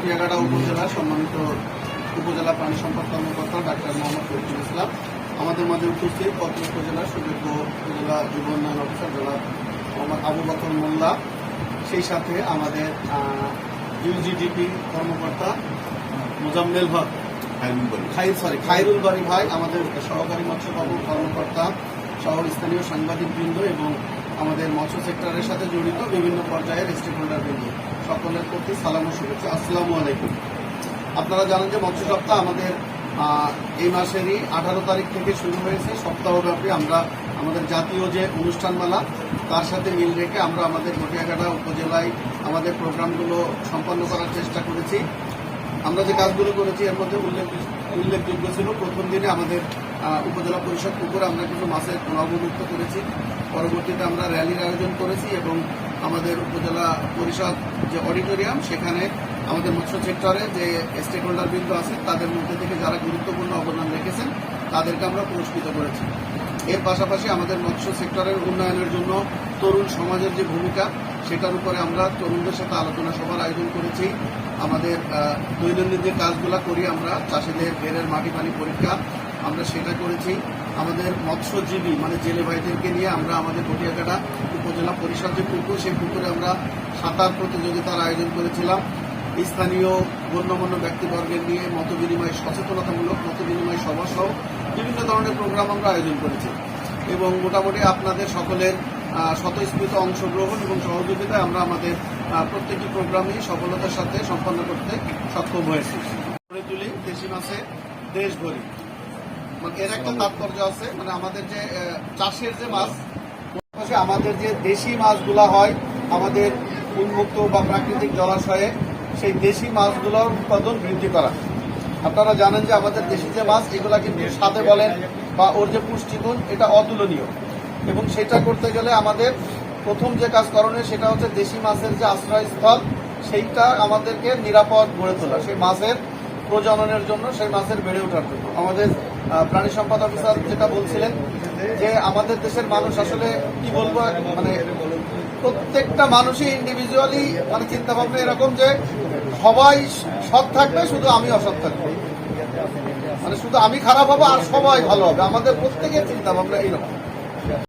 ঘটিয়াঘাটা উপজেলা সম্মানিত উপজেলা প্রাণী সম্পদ কর্মকর্তা ডাক্তার মোহাম্মদ শহীদুল ইসলাম। আমাদের মাঝে উপস্থিত পত্র উপজেলার সুযোগ্য উপজেলা যুব উন্নয়ন অফিসার জেলা মোহাম্মদ আবু বকর মোল্লা। সেই সাথে আমাদের ইউজিডিপি কর্মকর্তা মোজাম্মেল হক। খাই সরি খাইরুল বাড়ি ভাই আমাদের সহকারী মৎস্য কর্মকর্তা সহ স্থানীয় সাংবাদিকবৃন্দ এবং মৎস্য সেক্টরের সাথে জড়িত বিভিন্ন পর্যায়ের স্টেক হোল্ডার বৃন্দ সকলের প্রতি সালাম ও শুভেচ্ছা। আসসালামু আলাইকুম। আপনারা জানেন যে মৎস্য সপ্তাহ আমাদের এই মাসেরই আঠারো তারিখ থেকে শুরু হয়েছে। সপ্তাহব্যাপী আমরা আমাদের জাতীয় যে অনুষ্ঠানমালা, তার সাথে মিল রেখে আমরা আমাদের ঘটিয়াঘাটা উপজেলায় আমাদের প্রোগ্রামগুলো সম্পন্ন করার চেষ্টা করেছি। আমরা যে কাজগুলো করেছি, এর মধ্যে উল্লেখ উল্লেখযোগ্য ছিল, প্রথম দিনে আমাদের উপজেলা পরিষদ পুকুরে আমরা কিছু মাছের নবমুক্ত করেছি। পরবর্তীতে আমরা র্যালির আয়োজন করেছি এবং আমাদের উপজেলা পরিষদ যে অডিটোরিয়াম, সেখানে আমাদের মৎস্য সেক্টরে যে স্টেক হোল্ডার বৃন্দ আছে, তাদের মধ্যে থেকে যারা গুরুত্বপূর্ণ অবদান রেখেছেন, তাদেরকে আমরা পুরস্কৃত করেছি। এর পাশাপাশি আমাদের মৎস্য সেক্টরের উন্নয়নের জন্য তরুণ সমাজের যে ভূমিকা, সেটার উপরে আমরা তরুণদের সাথে আলোচনা সভার আয়োজন করেছি। আমাদের দৈনন্দিন যে কাজগুলো করি আমরা, চাষিদের ঘেরের মাটি পানি পরীক্ষা আমরা সেটা করেছি। আমাদের মৎস্যজীবী মানে জেলে ভাইদেরকে নিয়ে আমরা আমাদের গটিয়াকাটা উপজেলা পরিষদ যে পুকুর, সেই পুকুরে আমরা সাঁতার প্রতিযোগিতার আয়োজন করেছিলাম। স্থানীয় গণ্যমান্য ব্যক্তিবর্গের নিয়ে মত বিনিময় সচেতনতামূলক মত বিনিময় সভা সহ বিভিন্ন ধরনের প্রোগ্রাম আমরা আয়োজন করেছি। এবং মোটামুটি আপনাদের সকলের স্বতঃস্ফূর্ত অংশগ্রহণ এবং সহযোগিতায় আমরা আমাদের প্রত্যেকটি প্রোগ্রামই সফলতার সাথে সম্পন্ন করতে সক্ষম হয়েছি। গড়ে তুলি দেশি মাছে দেশ ভরি। মানে এর একটা তাৎপর্য আছে মানে আমাদের যে চাষের যে মাছ আমাদের যে দেশি মাছগুলা হয় আমাদের উন্মুক্ত বা প্রাকৃতিক জলাশয়ে সেই দেশি মাছগুলোর উৎপাদন বৃদ্ধি করা। আপনারা জানেন যে আমাদের দেশি যে মাছ, এগুলা কিন্তু স্বাদে বলেন বা ওর যে পুষ্টিগুণ, এটা অতুলনীয়। এবং সেটা করতে গেলে আমাদের প্রথম যে কাজ করণীয়, সেটা হচ্ছে দেশি মাছের যে আশ্রয়স্থল, সেইটা আমাদেরকে নিরাপদ গড়ে তোলা, সেই মাছের প্রজননের জন্য, সেই মাছের বেড়ে ওঠার জন্য। আমাদের প্রাণী সম্পদ অফিসার যেটা বলছিলেন যে আমাদের দেশের মানুষ আসলে কি বলব মানে প্রত্যেকটা মানুষই ইন্ডিভিজুয়ালি মানে চিন্তা ভাবনা এরকম যে সবাই সৎ থাকবে, শুধু আমি অসৎ থাকব। মানে শুধু আমি খারাপ হব আর সবাই ভালো হবে। আমাদের প্রত্যেকের চিন্তা ভাবনা এইরকম